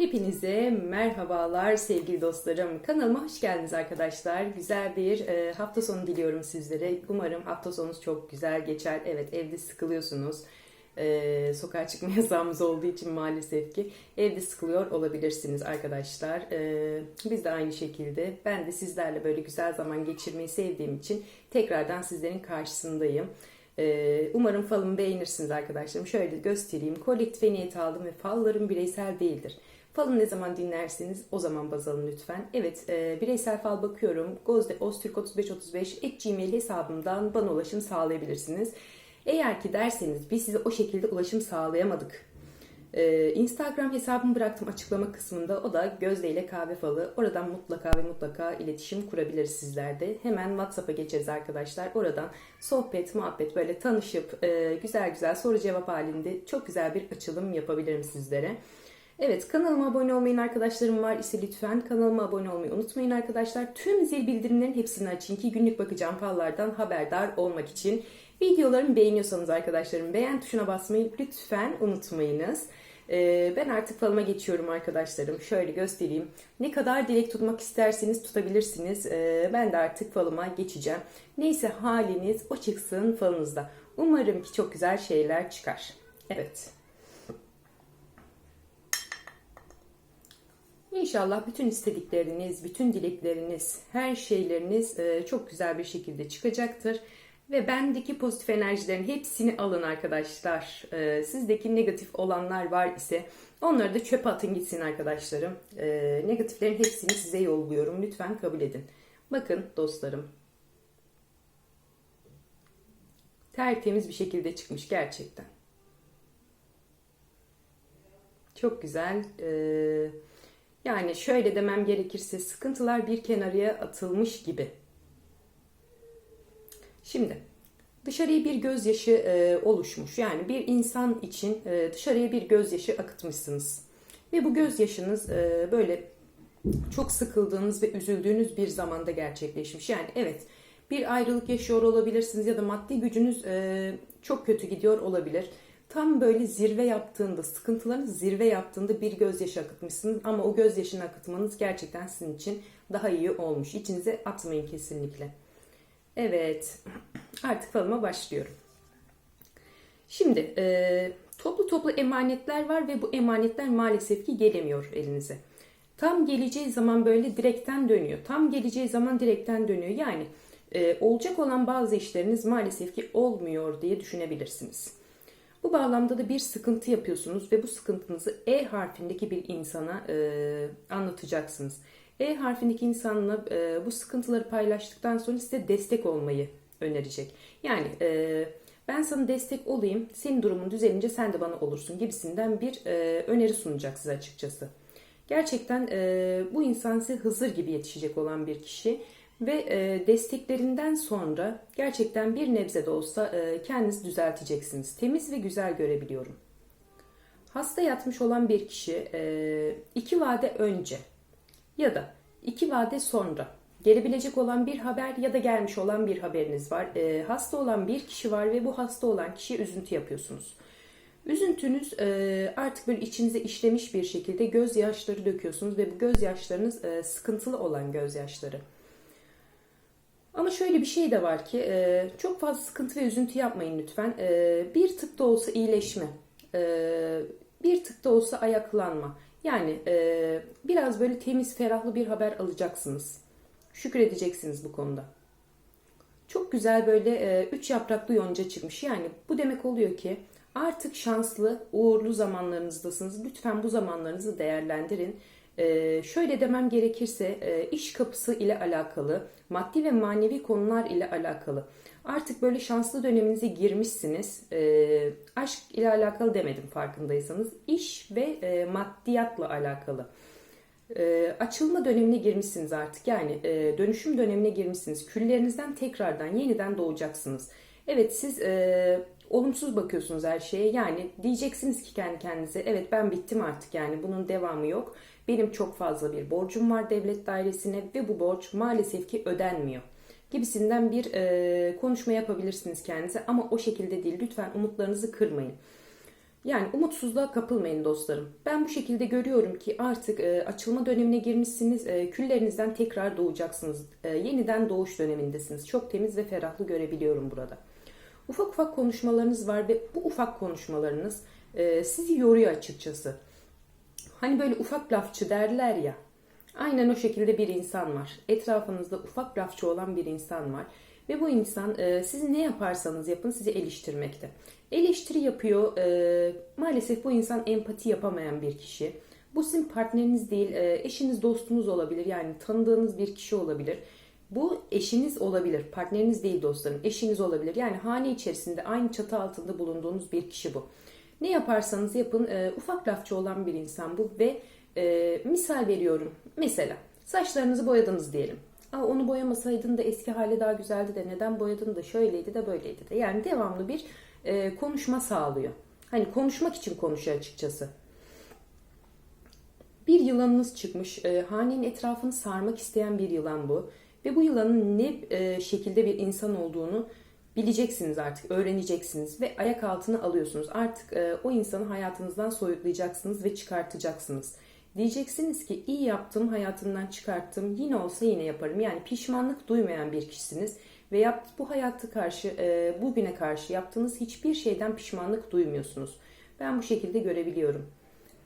Hepinize merhabalar sevgili dostlarım. Kanalıma hoş geldiniz arkadaşlar. Güzel bir e, hafta sonu diliyorum sizlere. Umarım hafta sonunuz çok güzel geçer. Evet evde sıkılıyorsunuz. E, sokağa çıkma yasağımız olduğu için maalesef ki evde sıkılıyor olabilirsiniz arkadaşlar. E, biz de aynı şekilde. Ben de sizlerle böyle güzel zaman geçirmeyi sevdiğim için tekrardan sizlerin karşısındayım. Ee, Umarım falımı beğenirsiniz arkadaşlarım. Şöyle göstereyim. Kolektife niyet aldım ve fallarım bireysel değildir. Falımı ne zaman dinlerseniz o zaman baz alın lütfen. Evet e, bireysel fal bakıyorum. Gozde Oztürk3535 et gmail hesabımdan bana ulaşım sağlayabilirsiniz. Eğer ki derseniz biz size o şekilde ulaşım sağlayamadık. Ee, Instagram hesabımı bıraktım açıklama kısmında. O da Gözde ile kahve falı. Oradan mutlaka ve mutlaka iletişim kurabiliriz sizlerde. Hemen WhatsApp'a geçeriz arkadaşlar. Oradan sohbet, muhabbet böyle tanışıp e, güzel güzel soru cevap halinde çok güzel bir açılım yapabilirim sizlere. Evet kanalıma abone olmayan arkadaşlarım var ise lütfen kanalıma abone olmayı unutmayın arkadaşlar. Tüm zil bildirimlerin hepsini açın ki günlük bakacağım fallardan haberdar olmak için. Videolarımı beğeniyorsanız arkadaşlarım beğen tuşuna basmayı lütfen unutmayınız. Ee, ben artık falıma geçiyorum arkadaşlarım. Şöyle göstereyim. Ne kadar dilek tutmak isterseniz tutabilirsiniz. Ee, ben de artık falıma geçeceğim. Neyse haliniz o çıksın falınızda. Umarım ki çok güzel şeyler çıkar. Evet. İnşallah bütün istedikleriniz, bütün dilekleriniz, her şeyleriniz e, çok güzel bir şekilde çıkacaktır. Ve bendeki pozitif enerjilerin hepsini alın arkadaşlar. E, sizdeki negatif olanlar var ise onları da çöpe atın gitsin arkadaşlarım. E, negatiflerin hepsini size yolluyorum. Lütfen kabul edin. Bakın dostlarım. Tertemiz bir şekilde çıkmış gerçekten. Çok güzel. Ee, yani şöyle demem gerekirse sıkıntılar bir kenarıya atılmış gibi. Şimdi dışarıya bir gözyaşı e, oluşmuş. Yani bir insan için e, dışarıya bir gözyaşı akıtmışsınız. Ve bu gözyaşınız e, böyle çok sıkıldığınız ve üzüldüğünüz bir zamanda gerçekleşmiş. Yani evet bir ayrılık yaşıyor olabilirsiniz ya da maddi gücünüz e, çok kötü gidiyor olabilir. Tam böyle zirve yaptığında, sıkıntılarınız zirve yaptığında bir gözyaşı akıtmışsınız ama o gözyaşını akıtmanız gerçekten sizin için daha iyi olmuş. İçinize atmayın kesinlikle. Evet, artık falıma başlıyorum. Şimdi e, toplu toplu emanetler var ve bu emanetler maalesef ki gelemiyor elinize. Tam geleceği zaman böyle direkten dönüyor. Tam geleceği zaman direkten dönüyor. Yani e, olacak olan bazı işleriniz maalesef ki olmuyor diye düşünebilirsiniz. Bu bağlamda da bir sıkıntı yapıyorsunuz ve bu sıkıntınızı E harfindeki bir insana e, anlatacaksınız. E harfindeki insanla e, bu sıkıntıları paylaştıktan sonra size destek olmayı önerecek. Yani e, ben sana destek olayım, senin durumun düzelince sen de bana olursun gibisinden bir e, öneri sunacak size açıkçası. Gerçekten e, bu insan size Hızır gibi yetişecek olan bir kişi ve e, desteklerinden sonra gerçekten bir nebze de olsa e, kendinizi düzelteceksiniz. Temiz ve güzel görebiliyorum. Hasta yatmış olan bir kişi e, iki vade önce ya da iki vade sonra gelebilecek olan bir haber ya da gelmiş olan bir haberiniz var. E, hasta olan bir kişi var ve bu hasta olan kişiye üzüntü yapıyorsunuz. Üzüntünüz e, artık böyle içinize işlemiş bir şekilde gözyaşları döküyorsunuz ve bu gözyaşlarınız e, sıkıntılı olan gözyaşları. Ama şöyle bir şey de var ki e, çok fazla sıkıntı ve üzüntü yapmayın lütfen. E, bir tık da olsa iyileşme, e, bir tık da olsa ayaklanma. Yani biraz böyle temiz, ferahlı bir haber alacaksınız. Şükredeceksiniz bu konuda. Çok güzel böyle üç yapraklı yonca çıkmış. Yani bu demek oluyor ki artık şanslı, uğurlu zamanlarınızdasınız. Lütfen bu zamanlarınızı değerlendirin. Ee, şöyle demem gerekirse e, iş kapısı ile alakalı, maddi ve manevi konular ile alakalı. Artık böyle şanslı döneminize girmişsiniz. Ee, aşk ile alakalı demedim farkındaysanız. İş ve e, maddiyatla alakalı. Ee, açılma dönemine girmişsiniz artık. Yani e, dönüşüm dönemine girmişsiniz. Küllerinizden tekrardan yeniden doğacaksınız. Evet siz olumsuz bakıyorsunuz her şeye. Yani diyeceksiniz ki kendi kendinize evet ben bittim artık yani bunun devamı yok. Benim çok fazla bir borcum var devlet dairesine ve bu borç maalesef ki ödenmiyor gibisinden bir e, konuşma yapabilirsiniz kendinize ama o şekilde değil. Lütfen umutlarınızı kırmayın. Yani umutsuzluğa kapılmayın dostlarım. Ben bu şekilde görüyorum ki artık e, açılma dönemine girmişsiniz. E, küllerinizden tekrar doğacaksınız. E, yeniden doğuş dönemindesiniz. Çok temiz ve ferahlı görebiliyorum burada. Ufak ufak konuşmalarınız var ve bu ufak konuşmalarınız e, sizi yoruyor açıkçası. Hani böyle ufak lafçı derler ya. Aynen o şekilde bir insan var. Etrafınızda ufak lafçı olan bir insan var. Ve bu insan e, siz ne yaparsanız yapın sizi eleştirmekte. Eleştiri yapıyor. E, maalesef bu insan empati yapamayan bir kişi. Bu sizin partneriniz değil, e, eşiniz, dostunuz olabilir. Yani tanıdığınız bir kişi olabilir. Bu eşiniz olabilir. Partneriniz değil dostlarım. Eşiniz olabilir. Yani hane içerisinde aynı çatı altında bulunduğunuz bir kişi bu. Ne yaparsanız yapın e, ufak lafçı olan bir insan bu ve e, misal veriyorum. Mesela saçlarınızı boyadınız diyelim. Aa, onu boyamasaydın da eski hali daha güzeldi de neden boyadın da şöyleydi de böyleydi de. Yani devamlı bir e, konuşma sağlıyor. Hani konuşmak için konuşuyor açıkçası. Bir yılanınız çıkmış. E, hanenin etrafını sarmak isteyen bir yılan bu. Ve bu yılanın ne e, şekilde bir insan olduğunu bileceksiniz artık, öğreneceksiniz ve ayak altına alıyorsunuz. Artık e, o insanı hayatınızdan soyutlayacaksınız ve çıkartacaksınız. Diyeceksiniz ki iyi yaptım, hayatımdan çıkarttım, yine olsa yine yaparım. Yani pişmanlık duymayan bir kişisiniz ve yap, bu hayatı karşı, e, bugüne karşı yaptığınız hiçbir şeyden pişmanlık duymuyorsunuz. Ben bu şekilde görebiliyorum.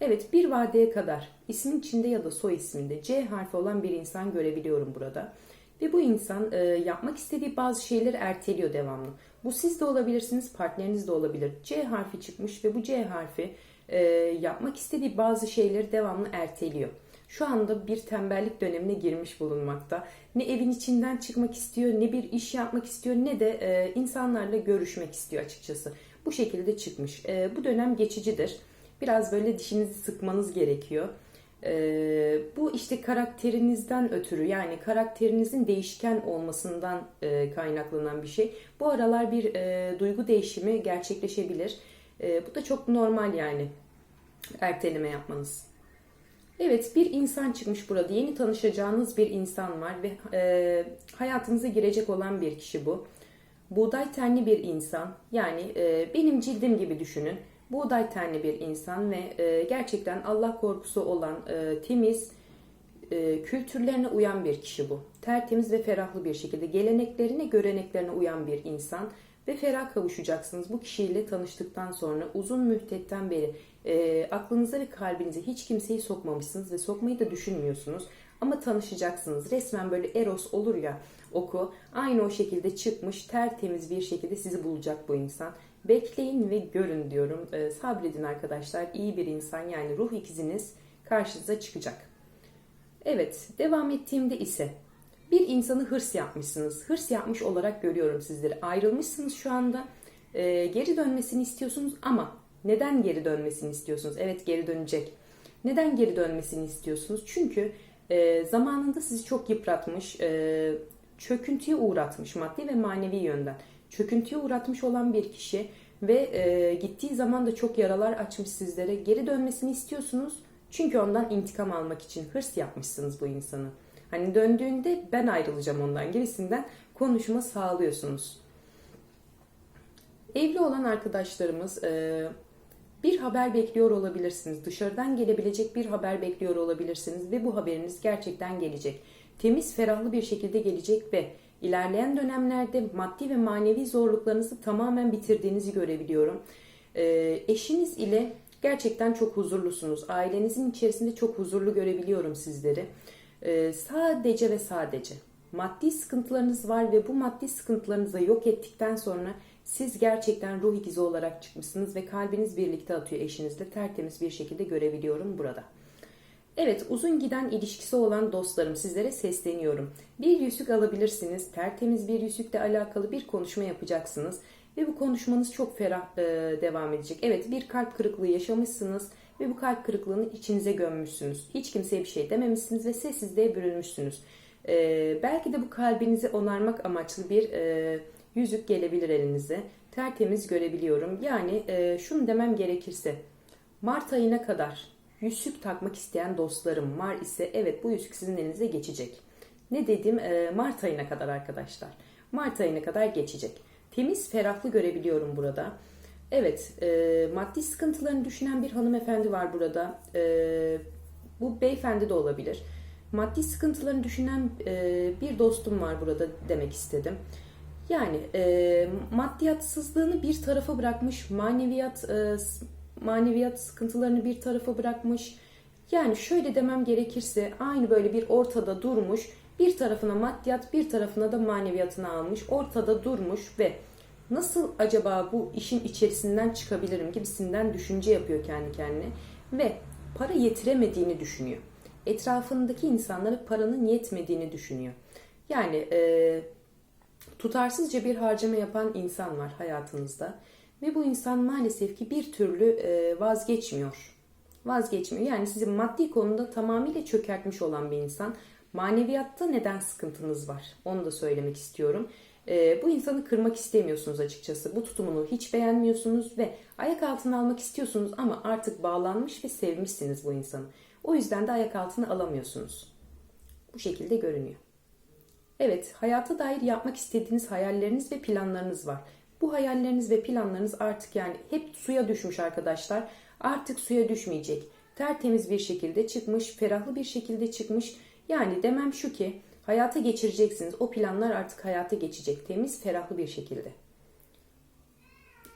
Evet bir vadeye kadar ismin içinde ya da soy isminde C harfi olan bir insan görebiliyorum burada. Ve bu insan e, yapmak istediği bazı şeyleri erteliyor devamlı. Bu siz de olabilirsiniz, partneriniz de olabilir. C harfi çıkmış ve bu C harfi e, yapmak istediği bazı şeyleri devamlı erteliyor. Şu anda bir tembellik dönemine girmiş bulunmakta. Ne evin içinden çıkmak istiyor, ne bir iş yapmak istiyor, ne de e, insanlarla görüşmek istiyor açıkçası. Bu şekilde çıkmış. E, bu dönem geçicidir. Biraz böyle dişinizi sıkmanız gerekiyor. Ee, bu işte karakterinizden ötürü yani karakterinizin değişken olmasından e, kaynaklanan bir şey. Bu aralar bir e, duygu değişimi gerçekleşebilir. E, bu da çok normal yani erteleme yapmanız. Evet bir insan çıkmış burada. Yeni tanışacağınız bir insan var ve e, hayatınıza girecek olan bir kişi bu. Buğday tenli bir insan. Yani e, benim cildim gibi düşünün buğday tenli bir insan ve e, gerçekten Allah korkusu olan e, temiz, e, kültürlerine uyan bir kişi bu. Tertemiz ve ferahlı bir şekilde geleneklerine, göreneklerine uyan bir insan ve ferah kavuşacaksınız. Bu kişiyle tanıştıktan sonra uzun müddetten beri e, aklınıza ve kalbinize hiç kimseyi sokmamışsınız ve sokmayı da düşünmüyorsunuz. Ama tanışacaksınız. Resmen böyle Eros olur ya oku. Aynı o şekilde çıkmış tertemiz bir şekilde sizi bulacak bu insan. Bekleyin ve görün diyorum. E, sabredin arkadaşlar. İyi bir insan yani ruh ikiziniz karşınıza çıkacak. Evet devam ettiğimde ise bir insanı hırs yapmışsınız. Hırs yapmış olarak görüyorum sizleri. Ayrılmışsınız şu anda. E, geri dönmesini istiyorsunuz ama neden geri dönmesini istiyorsunuz? Evet geri dönecek. Neden geri dönmesini istiyorsunuz? Çünkü e, zamanında sizi çok yıpratmış, e, çöküntüye uğratmış maddi ve manevi yönden çöküntüye uğratmış olan bir kişi ve e, gittiği zaman da çok yaralar açmış sizlere. Geri dönmesini istiyorsunuz. Çünkü ondan intikam almak için hırs yapmışsınız bu insanı. Hani döndüğünde ben ayrılacağım ondan gibisinden konuşma sağlıyorsunuz. Evli olan arkadaşlarımız e, bir haber bekliyor olabilirsiniz. Dışarıdan gelebilecek bir haber bekliyor olabilirsiniz ve bu haberiniz gerçekten gelecek. Temiz, ferahlı bir şekilde gelecek ve İlerleyen dönemlerde maddi ve manevi zorluklarınızı tamamen bitirdiğinizi görebiliyorum. E, eşiniz ile gerçekten çok huzurlusunuz. Ailenizin içerisinde çok huzurlu görebiliyorum sizleri. E, sadece ve sadece maddi sıkıntılarınız var ve bu maddi sıkıntılarınızı yok ettikten sonra siz gerçekten ruh ikizi olarak çıkmışsınız ve kalbiniz birlikte atıyor eşinizle tertemiz bir şekilde görebiliyorum burada. Evet uzun giden ilişkisi olan dostlarım sizlere sesleniyorum. Bir yüzük alabilirsiniz. Tertemiz bir yüzükle alakalı bir konuşma yapacaksınız. Ve bu konuşmanız çok ferah e, devam edecek. Evet bir kalp kırıklığı yaşamışsınız ve bu kalp kırıklığını içinize gömmüşsünüz. Hiç kimseye bir şey dememişsiniz ve sessizliğe bürünmüşsünüz. E, belki de bu kalbinizi onarmak amaçlı bir e, yüzük gelebilir elinize. Tertemiz görebiliyorum. Yani e, şunu demem gerekirse Mart ayına kadar yüzük takmak isteyen dostlarım var ise evet bu yüzük sizin elinize geçecek. Ne dedim e, Mart ayına kadar arkadaşlar. Mart ayına kadar geçecek. Temiz ferahlı görebiliyorum burada. Evet, e, maddi sıkıntılarını düşünen bir hanımefendi var burada. E, bu beyefendi de olabilir. Maddi sıkıntılarını düşünen e, bir dostum var burada demek istedim. Yani e, maddiyatsızlığını bir tarafa bırakmış, maneviyat e, maneviyat sıkıntılarını bir tarafa bırakmış. Yani şöyle demem gerekirse aynı böyle bir ortada durmuş, bir tarafına maddiyat, bir tarafına da maneviyatını almış, ortada durmuş ve nasıl acaba bu işin içerisinden çıkabilirim gibisinden düşünce yapıyor kendi kendine ve para yetiremediğini düşünüyor. Etrafındaki insanlara paranın yetmediğini düşünüyor. Yani e, tutarsızca bir harcama yapan insan var hayatınızda ve bu insan maalesef ki bir türlü e, vazgeçmiyor. Vazgeçmiyor. Yani sizi maddi konuda tamamıyla çökertmiş olan bir insan. Maneviyatta neden sıkıntınız var? Onu da söylemek istiyorum. E, bu insanı kırmak istemiyorsunuz açıkçası. Bu tutumunu hiç beğenmiyorsunuz ve ayak altına almak istiyorsunuz ama artık bağlanmış ve sevmişsiniz bu insanı. O yüzden de ayak altına alamıyorsunuz. Bu şekilde görünüyor. Evet, hayata dair yapmak istediğiniz hayalleriniz ve planlarınız var. Bu hayalleriniz ve planlarınız artık yani hep suya düşmüş arkadaşlar. Artık suya düşmeyecek. Tertemiz bir şekilde çıkmış, ferahlı bir şekilde çıkmış. Yani demem şu ki hayata geçireceksiniz. O planlar artık hayata geçecek. Temiz, ferahlı bir şekilde.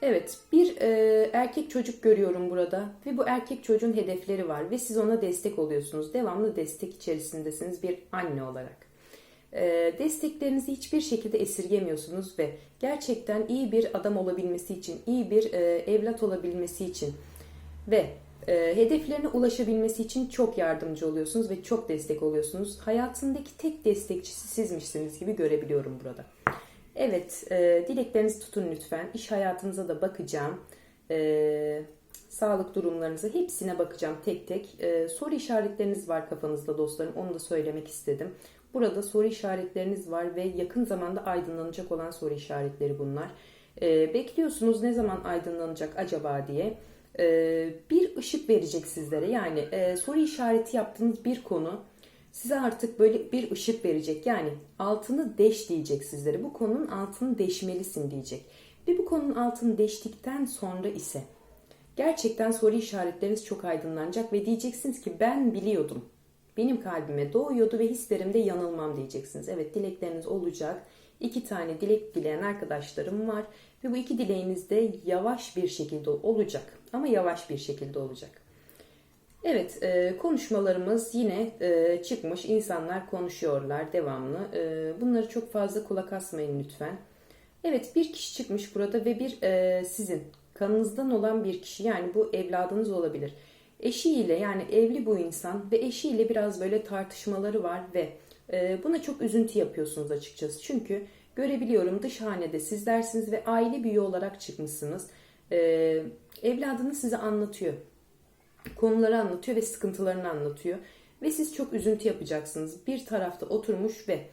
Evet, bir e, erkek çocuk görüyorum burada ve bu erkek çocuğun hedefleri var ve siz ona destek oluyorsunuz. Devamlı destek içerisindesiniz bir anne olarak. E, desteklerinizi hiçbir şekilde esirgemiyorsunuz ve gerçekten iyi bir adam olabilmesi için, iyi bir e, evlat olabilmesi için ve e, hedeflerine ulaşabilmesi için çok yardımcı oluyorsunuz ve çok destek oluyorsunuz. Hayatındaki tek destekçisi sizmişsiniz gibi görebiliyorum burada. Evet, e, dileklerinizi tutun lütfen. İş hayatınıza da bakacağım. E, sağlık durumlarınıza hepsine bakacağım tek tek. E, soru işaretleriniz var kafanızda dostlarım. Onu da söylemek istedim. Burada soru işaretleriniz var ve yakın zamanda aydınlanacak olan soru işaretleri bunlar. E, bekliyorsunuz ne zaman aydınlanacak acaba diye. E, bir ışık verecek sizlere. Yani e, soru işareti yaptığınız bir konu size artık böyle bir ışık verecek. Yani altını deş diyecek sizlere. Bu konunun altını deşmelisin diyecek. Ve bu konunun altını deştikten sonra ise gerçekten soru işaretleriniz çok aydınlanacak ve diyeceksiniz ki ben biliyordum. Benim kalbime doğuyordu ve hislerimde yanılmam diyeceksiniz. Evet dilekleriniz olacak. İki tane dilek dileyen arkadaşlarım var ve bu iki dileğiniz de yavaş bir şekilde olacak. Ama yavaş bir şekilde olacak. Evet, e, konuşmalarımız yine e, çıkmış. İnsanlar konuşuyorlar devamlı. E, bunları çok fazla kulak asmayın lütfen. Evet, bir kişi çıkmış burada ve bir e, sizin kanınızdan olan bir kişi yani bu evladınız olabilir. Eşiyle yani evli bu insan ve eşiyle biraz böyle tartışmaları var ve e, buna çok üzüntü yapıyorsunuz açıkçası. Çünkü görebiliyorum dış hanede sizlersiniz ve aile büyüğü olarak çıkmışsınız. E, evladınız size anlatıyor konuları anlatıyor ve sıkıntılarını anlatıyor. Ve siz çok üzüntü yapacaksınız. Bir tarafta oturmuş ve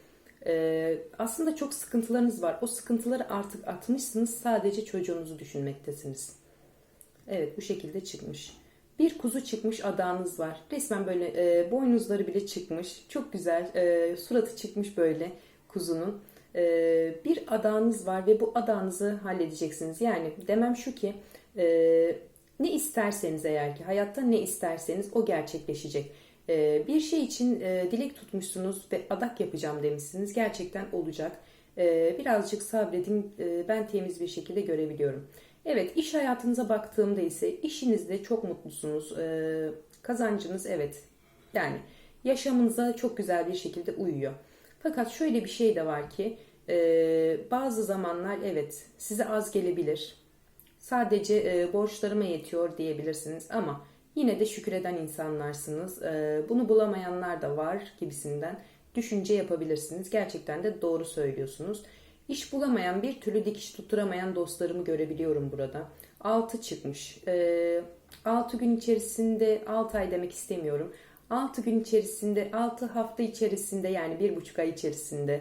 e, aslında çok sıkıntılarınız var. O sıkıntıları artık atmışsınız. Sadece çocuğunuzu düşünmektesiniz. Evet bu şekilde çıkmış. Bir kuzu çıkmış adağınız var. Resmen böyle e, boynuzları bile çıkmış. Çok güzel. E, suratı çıkmış böyle kuzunun. E, bir adağınız var ve bu adağınızı halledeceksiniz. Yani demem şu ki e, ne isterseniz eğer ki hayatta ne isterseniz o gerçekleşecek. Ee, bir şey için e, dilek tutmuşsunuz ve adak yapacağım demişsiniz. Gerçekten olacak. Ee, birazcık sabredin. Ee, ben temiz bir şekilde görebiliyorum. Evet iş hayatınıza baktığımda ise işinizde çok mutlusunuz. Ee, kazancınız evet yani yaşamınıza çok güzel bir şekilde uyuyor. Fakat şöyle bir şey de var ki e, bazı zamanlar evet size az gelebilir sadece e, borçlarıma yetiyor diyebilirsiniz ama yine de şükreden insanlarsınız. E, bunu bulamayanlar da var gibisinden düşünce yapabilirsiniz. Gerçekten de doğru söylüyorsunuz. İş bulamayan bir türlü dikiş tutturamayan dostlarımı görebiliyorum burada. 6 çıkmış. E, 6 gün içerisinde 6 ay demek istemiyorum. 6 gün içerisinde 6 hafta içerisinde yani 1,5 ay içerisinde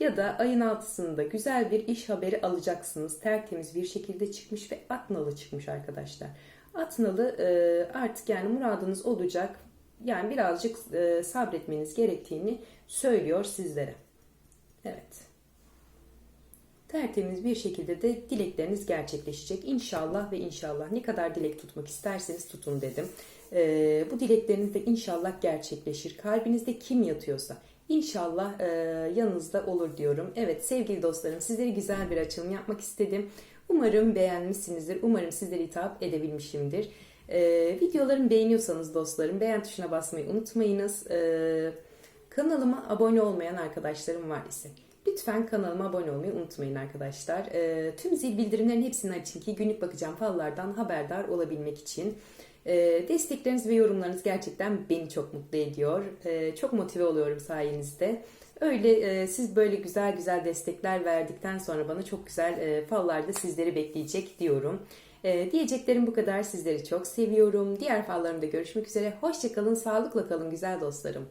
ya da ayın altısında güzel bir iş haberi alacaksınız. Tertemiz bir şekilde çıkmış ve atnalı çıkmış arkadaşlar. Atnalı e, artık yani muradınız olacak. Yani birazcık e, sabretmeniz gerektiğini söylüyor sizlere. Evet. tertemiz bir şekilde de dilekleriniz gerçekleşecek. İnşallah ve inşallah ne kadar dilek tutmak isterseniz tutun dedim. Ee, bu dilekleriniz de inşallah gerçekleşir. Kalbinizde kim yatıyorsa inşallah e, yanınızda olur diyorum. Evet sevgili dostlarım sizlere güzel bir açılım yapmak istedim. Umarım beğenmişsinizdir. Umarım sizlere hitap edebilmişimdir. Ee, videolarımı beğeniyorsanız dostlarım beğen tuşuna basmayı unutmayınız. Ee, kanalıma abone olmayan arkadaşlarım var ise lütfen kanalıma abone olmayı unutmayın arkadaşlar. Ee, tüm zil bildirimlerin hepsini açın ki günlük bakacağım fallardan haberdar olabilmek için. Ee, destekleriniz ve yorumlarınız gerçekten beni çok mutlu ediyor. Ee, çok motive oluyorum sayenizde. Öyle e, siz böyle güzel güzel destekler verdikten sonra bana çok güzel e, fallar da sizleri bekleyecek diyorum. E, diyeceklerim bu kadar. Sizleri çok seviyorum. Diğer fallarımda görüşmek üzere. Hoşçakalın, sağlıkla kalın güzel dostlarım.